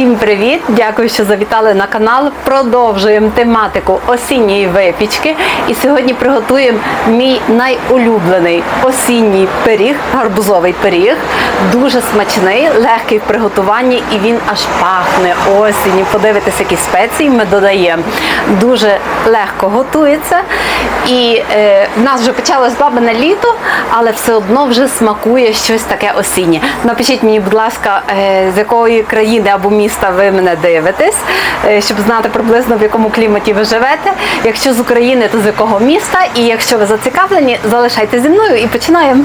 Всім привіт! Дякую, що завітали на канал. Продовжуємо тематику осінньої випічки. І сьогодні приготуємо мій найулюблений осінній пиріг, гарбузовий пиріг. Дуже смачний, легкий в приготуванні, і він аж пахне осінню. Подивитися, які спеції ми додаємо. Дуже легко готується. І е, в нас вже почалось бабине літо, але все одно вже смакує щось таке осіннє. Напишіть мені, будь ласка, е, з якої країни або міста ви мене дивитесь, е, щоб знати приблизно в якому кліматі ви живете. Якщо з України, то з якого міста. І якщо ви зацікавлені, залишайте зі мною і починаємо.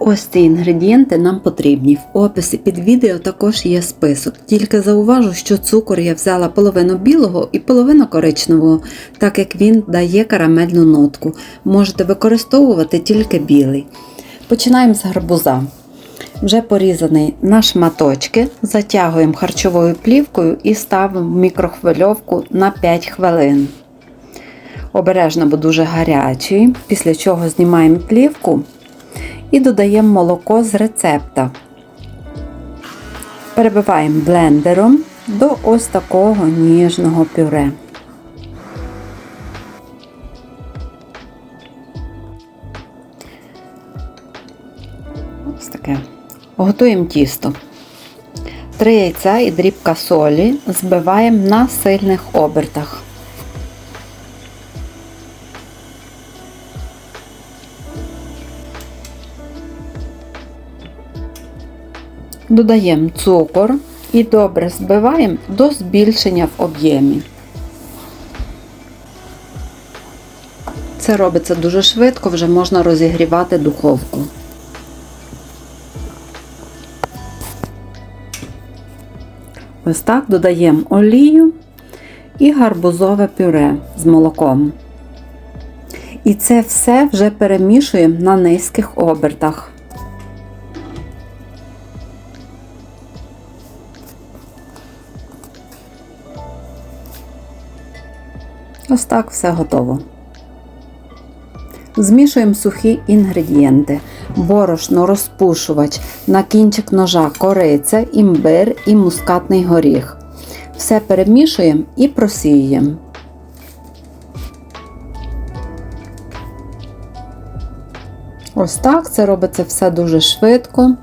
Ось ці інгредієнти нам потрібні. В описі під відео також є список. Тільки зауважу, що цукор я взяла половину білого і половину коричневого, так як він дає карамельну нотку. Можете використовувати тільки білий. Починаємо з гарбуза. Вже порізаний на шматочки, затягуємо харчовою плівкою і ставимо в мікрохвильовку на 5 хвилин. Обережно, бо дуже гарячий, після чого знімаємо плівку і додаємо молоко з рецепта. Перебиваємо блендером до ось такого ніжного пюре. Ось таке. Готуємо тісто. Три яйця і дрібка солі збиваємо на сильних обертах. Додаємо цукор і добре збиваємо до збільшення в об'ємі. Це робиться дуже швидко, вже можна розігрівати духовку. Ось так додаємо олію і гарбузове пюре з молоком. І це все вже перемішуємо на низьких обертах. Ось так все готово. Змішуємо сухі інгредієнти: борошно, розпушувач, на кінчик ножа кориця, імбир і мускатний горіх. Все перемішуємо і просіюємо. Ось так це робиться все дуже швидко.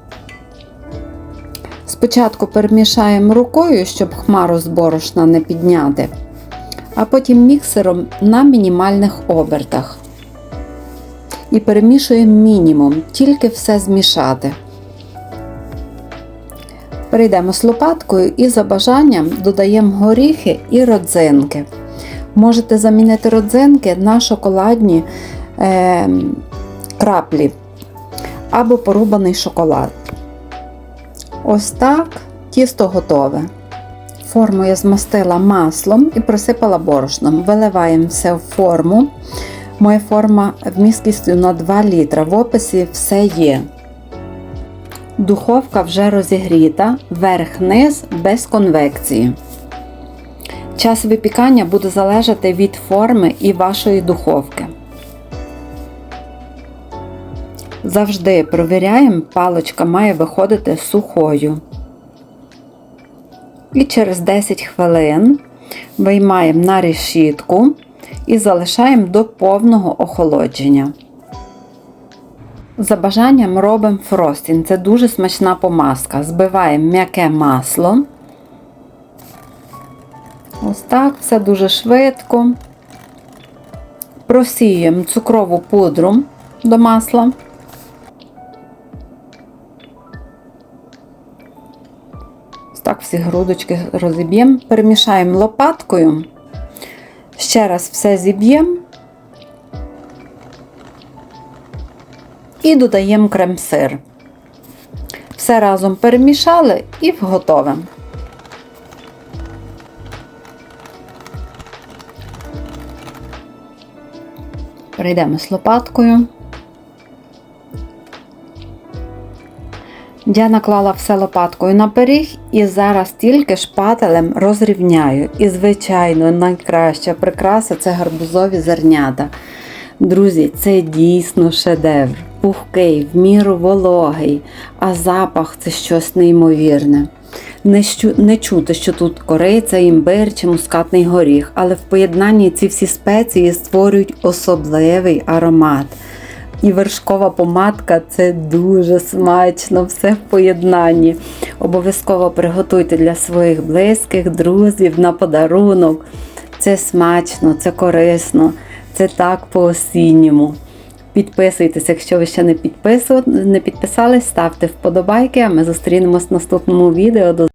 Спочатку перемішаємо рукою, щоб хмару з борошна не підняти, а потім міксером на мінімальних обертах. І перемішуємо мінімум, тільки все змішати. Перейдемо з лопаткою і за бажанням додаємо горіхи і родзинки. Можете замінити родзинки на шоколадні е, краплі або порубаний шоколад. Ось так тісто готове. Форму я змастила маслом і просипала борошном. Виливаємо все в форму. Моя форма вмісткістю на 2 літра. В описі все є. Духовка вже розігріта, верх-низ без конвекції. Час випікання буде залежати від форми і вашої духовки. Завжди провіряємо, паличка має виходити сухою. І через 10 хвилин виймаємо на решітку і залишаємо до повного охолодження. За бажанням робимо фростінг. Це дуже смачна помазка. Збиваємо м'яке масло. Ось так, все дуже швидко. Просіюємо цукрову пудру до масла. Ось так всі грудочки розіб'ємо, перемішаємо лопаткою. Ще раз все зіб'ємо і додаємо крем-сир. Все разом перемішали і готове. Прийдемо з лопаткою. Я наклала все лопаткою на пиріг і зараз тільки шпателем розрівняю. І, звичайно, найкраща прикраса це гарбузові зернята. Друзі, це дійсно шедевр. Пухкий, в міру вологий, а запах це щось неймовірне. Не, щу, не чути, що тут кориця, імбир чи мускатний горіх, але в поєднанні ці всі спеції створюють особливий аромат. І вершкова помадка це дуже смачно, все в поєднанні. Обов'язково приготуйте для своїх близьких, друзів на подарунок. Це смачно, це корисно, це так по-осінньому. Підписуйтесь, якщо ви ще не, підписались, ставте вподобайки, а ми зустрінемось в наступному відео.